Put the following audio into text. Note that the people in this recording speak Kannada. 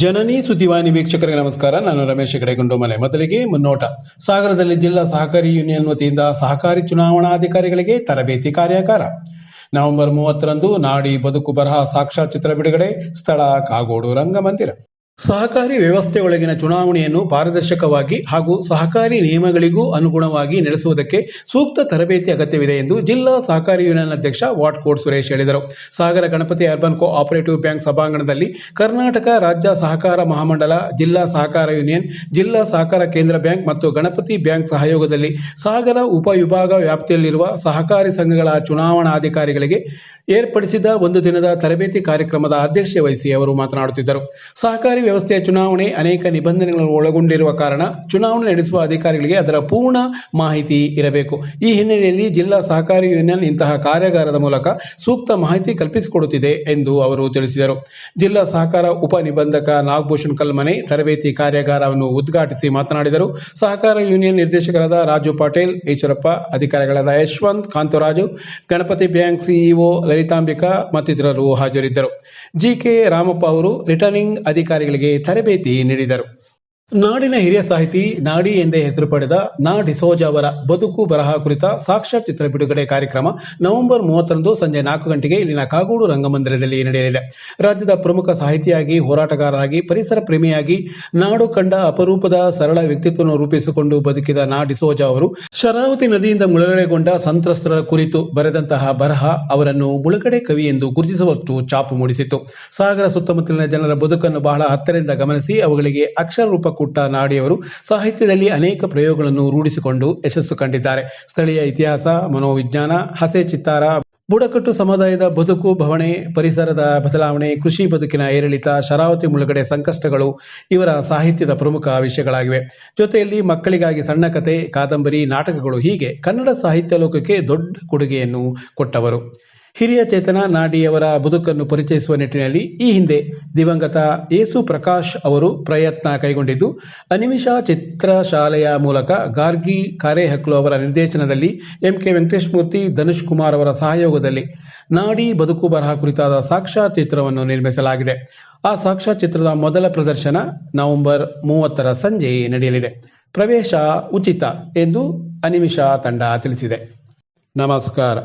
ಜನನಿ ಸುದ್ದಿವಾಹಿನಿ ವೀಕ್ಷಕರಿಗೆ ನಮಸ್ಕಾರ. ನಾನು ರಮೇಶ್ ಕಡೆಗಂಡು ಮನೆ ಮೊದಲಿಗೆ ಮುನ್ನೋಟ. ಸಾಗರದಲ್ಲಿ ಜಿಲ್ಲಾ ಸಹಕಾರಿ ಯೂನಿಯನ್ ವತಿಯಿಂದ ಸಹಕಾರಿ ಚುನಾವಣಾಧಿಕಾರಿಗಳಿಗೆ ತರಬೇತಿ ಕಾರ್ಯಾಗಾರ. ನವೆಂಬರ್ ಮೂವತ್ತರಂದು ನಾಡಿ ಬದುಕು ಬರಹ ಸಾಕ್ಷ್ಯಚಿತ್ರ ಬಿಡುಗಡೆ, ಸ್ಥಳ ಕಾಗೋಡು ರಂಗಮಂದಿರ. ಸಹಕಾರಿ ವ್ಯವಸ್ಥೆಯೊಳಗಿನ ಚುನಾವಣೆಯನ್ನು ಪಾರದರ್ಶಕವಾಗಿ ಹಾಗೂ ಸಹಕಾರಿ ನಿಯಮಗಳಿಗೂ ಅನುಗುಣವಾಗಿ ನಡೆಸುವುದಕ್ಕೆ ಸೂಕ್ತ ತರಬೇತಿ ಅಗತ್ಯವಿದೆ ಎಂದು ಜಿಲ್ಲಾ ಸಹಕಾರಿ ಯೂನಿಯನ್ ಅಧ್ಯಕ್ಷ ವಾಟ್ಕೋಟ್ ಸುರೇಶ್ ಹೇಳಿದರು. Sagara Ganapati urban co operative bank ಸಭಾಂಗಣದಲ್ಲಿ ಕರ್ನಾಟಕ ರಾಜ್ಯ ಸಹಕಾರ ಮಹಾಮಂಡಲ, ಜಿಲ್ಲಾ ಸಹಕಾರ ಯೂನಿಯನ್, ಜಿಲ್ಲಾ ಸಹಕಾರ ಕೇಂದ್ರ ಬ್ಯಾಂಕ್ ಮತ್ತು ಗಣಪತಿ ಬ್ಯಾಂಕ್ ಸಹಯೋಗದಲ್ಲಿ ಸಾಗರ ಉಪವಿಭಾಗ ವ್ಯಾಪ್ತಿಯಲ್ಲಿರುವ ಸಹಕಾರಿ ಸಂಘಗಳ ಚುನಾವಣಾಧಿಕಾರಿಗಳಿಗೆ ಏರ್ಪಡಿಸಿದ ಒಂದು ದಿನದ ತರಬೇತಿ ಕಾರ್ಯಕ್ರಮದ ಅಧ್ಯಕ್ಷತೆ ವಹಿಸಿ ಅವರು ಮಾತನಾಡುತ್ತಿದ್ದರು. ಸಹಕಾರಿ ವ್ಯವಸ್ಥೆಯ ಚುನಾವಣೆ ಅನೇಕ ನಿಬಂಧನೆಗಳನ್ನು ಒಳಗೊಂಡಿರುವ ಕಾರಣ ಚುನಾವಣೆ ನಡೆಸುವ ಅಧಿಕಾರಿಗಳಿಗೆ ಅದರ ಪೂರ್ಣ ಮಾಹಿತಿ ಇರಬೇಕು. ಈ ಹಿನ್ನೆಲೆಯಲ್ಲಿ ಜಿಲ್ಲಾ ಸಹಕಾರಿ ಯೂನಿಯನ್ ಇಂತಹ ಕಾರ್ಯಾಗಾರದ ಮೂಲಕ ಸೂಕ್ತ ಮಾಹಿತಿ ಕಲ್ಪಿಸಿಕೊಡುತ್ತಿದೆ ಎಂದು ಅವರು ತಿಳಿಸಿದರು. ಜಿಲ್ಲಾ ಸಹಕಾರ ಉಪ ನಿಬಂಧಕ ನಾಗಭೂಷಣ್ ಕಲ್ಮನೆ ತರಬೇತಿ ಕಾರ್ಯಾಗಾರವನ್ನು ಉದ್ಘಾಟಿಸಿ ಮಾತನಾಡಿದರು. ಸಹಕಾರ ಯೂನಿಯನ್ ನಿರ್ದೇಶಕರಾದ ರಾಜು ಪಾಟೀಲ್, ಈಶ್ವರಪ್ಪ, ಅಧಿಕಾರಿಗಳಾದ ಯಶವಂತ್, ಕಾಂತರಾಜು, ಗಣಪತಿ ಬ್ಯಾಂಕ್ ಸಿಇಒ ಲಲಿತಾಂಬಿಕಾ ಮತ್ತಿತರರು ಹಾಜರಿದ್ದರು. ಜಿಕೆ ರಾಮಪ್ಪ ಅವರು ರಿಟರ್ನಿಂಗ್ ಅಧಿಕಾರಿಗಳಿಗೆ ತರಬೇತಿ ನೀಡಿದರು ನಾಡಿನ ಹಿರಿಯ ಸಾಹಿತಿ ನಾಡಿ ಎಂದೇ ಹೆಸರು ಪಡೆದ ನಾ ಡಿಸೋಜ ಅವರ ಬದುಕು ಬರಹ ಕುರಿತ ಸಾಕ್ಷ್ಯಚಿತ್ರ ಬಿಡುಗಡೆ ಕಾರ್ಯಕ್ರಮ ನವೆಂಬರ್ ಮೂವತ್ತರಂದು ಸಂಜೆ ನಾಲ್ಕು ಗಂಟೆಗೆ ಇಲ್ಲಿನ ಕಾಗೋಡು ರಂಗಮಂದಿರದಲ್ಲಿ ನಡೆಯಲಿದೆ. ರಾಜ್ಯದ ಪ್ರಮುಖ ಸಾಹಿತಿಯಾಗಿ ಹೋರಾಟಗಾರರಾಗಿ, ಪರಿಸರ ಪ್ರೇಮಿಯಾಗಿ, ನಾಡು ಕಂಡ ಅಪರೂಪದ ಸರಳ ವ್ಯಕ್ತಿತ್ವವನ್ನು ರೂಪಿಸಿಕೊಂಡು ಬದುಕಿದ ನಾ ಡಿಸೋಜ ಅವರು ಶರಾವತಿ ನದಿಯಿಂದ ಮುಳುಗಡೆಗೊಂಡ ಸಂತ್ರಸ್ತರ ಕುರಿತು ಬರೆದಂತಹ ಬರಹ ಅವರನ್ನು ಮುಳುಗಡೆ ಕವಿ ಎಂದು ಗುರುತಿಸುವಷ್ಟು ಚಾಪು ಮೂಡಿಸಿತು ಸಾಗರ ಸುತ್ತಮುತ್ತಲಿನ ಜನರ ಬದುಕನ್ನು ಬಹಳ ಹತ್ತರಿಂದ ಗಮನಿಸಿ ಅವುಗಳಿಗೆ ಅಕ್ಷರ ರೂಪ ಕೊಟ್ಟ ನಾಡಿಯವರು ಸಾಹಿತ್ಯದಲ್ಲಿ ಅನೇಕ ಪ್ರಯೋಗಗಳನ್ನು ರೂಢಿಸಿಕೊಂಡು ಯಶಸ್ಸು ಕಂಡಿದ್ದಾರೆ. ಸ್ಥಳೀಯ ಇತಿಹಾಸ, ಮನೋವಿಜ್ಞಾನ, ಹಸೆ ಚಿತ್ತಾರ, ಬುಡಕಟ್ಟು ಸಮುದಾಯದ ಬದುಕು, ಭವಣೆ, ಪರಿಸರದ ಬದಲಾವಣೆ, ಕೃಷಿ ಬದುಕಿನ ಏರಿಳಿತ, ಶರಾವತಿ ಮುಳುಗಡೆ ಸಂಕಷ್ಟಗಳು ಇವರ ಸಾಹಿತ್ಯದ ಪ್ರಮುಖ ವಿಷಯಗಳಾಗಿವೆ. ಜೊತೆಯಲ್ಲಿ ಮಕ್ಕಳಿಗಾಗಿ ಸಣ್ಣ ಕಥೆ ಕಾದಂಬರಿ, ನಾಟಕಗಳು ಹೀಗೆ ಕನ್ನಡ ಸಾಹಿತ್ಯ ಲೋಕಕ್ಕೆ ದೊಡ್ಡ ಕೊಡುಗೆಯನ್ನು ಕೊಟ್ಟವರು. ಹಿರಿಯ ಚೇತನ ನಾಡಿಯವರ ಬದುಕನ್ನು ಪರಿಚಯಿಸುವ ನಿಟ್ಟಿನಲ್ಲಿ ಈ ಹಿಂದೆ ದಿವಂಗತ ಯೇಸು ಪ್ರಕಾಶ್ ಅವರು ಪ್ರಯತ್ನ ಕೈಗೊಂಡಿದ್ದು, ಅನಿಮಿಷ ಚಿತ್ರಶಾಲೆಯ ಮೂಲಕ ಗಾರ್ಗಿ ಕಾರೇಹಕ್ಲು ಅವರ ನಿರ್ದೇಶನದಲ್ಲಿ ಎಂ ಕೆ ವೆಂಕಟೇಶ್ ಮೂರ್ತಿ ಧನುಷ್ ಕುಮಾರ್ ಅವರ ಸಹಯೋಗದಲ್ಲಿ ನಾಡಿ ಬದುಕು ಬರಹ ಕುರಿತಾದ ಸಾಕ್ಷ್ಯಚಿತ್ರವನ್ನು ನಿರ್ಮಿಸಲಾಗಿದೆ. ಆ ಸಾಕ್ಷ್ಯಚಿತ್ರದ ಮೊದಲ ಪ್ರದರ್ಶನ ನವೆಂಬರ್ ಮೂವತ್ತರ ಸಂಜೆ ನಡೆಯಲಿದೆ. ಪ್ರವೇಶ ಉಚಿತ ಎಂದು ಅನಿಮಿಷ ತಂಡ ತಿಳಿಸಿದೆ. ನಮಸ್ಕಾರ.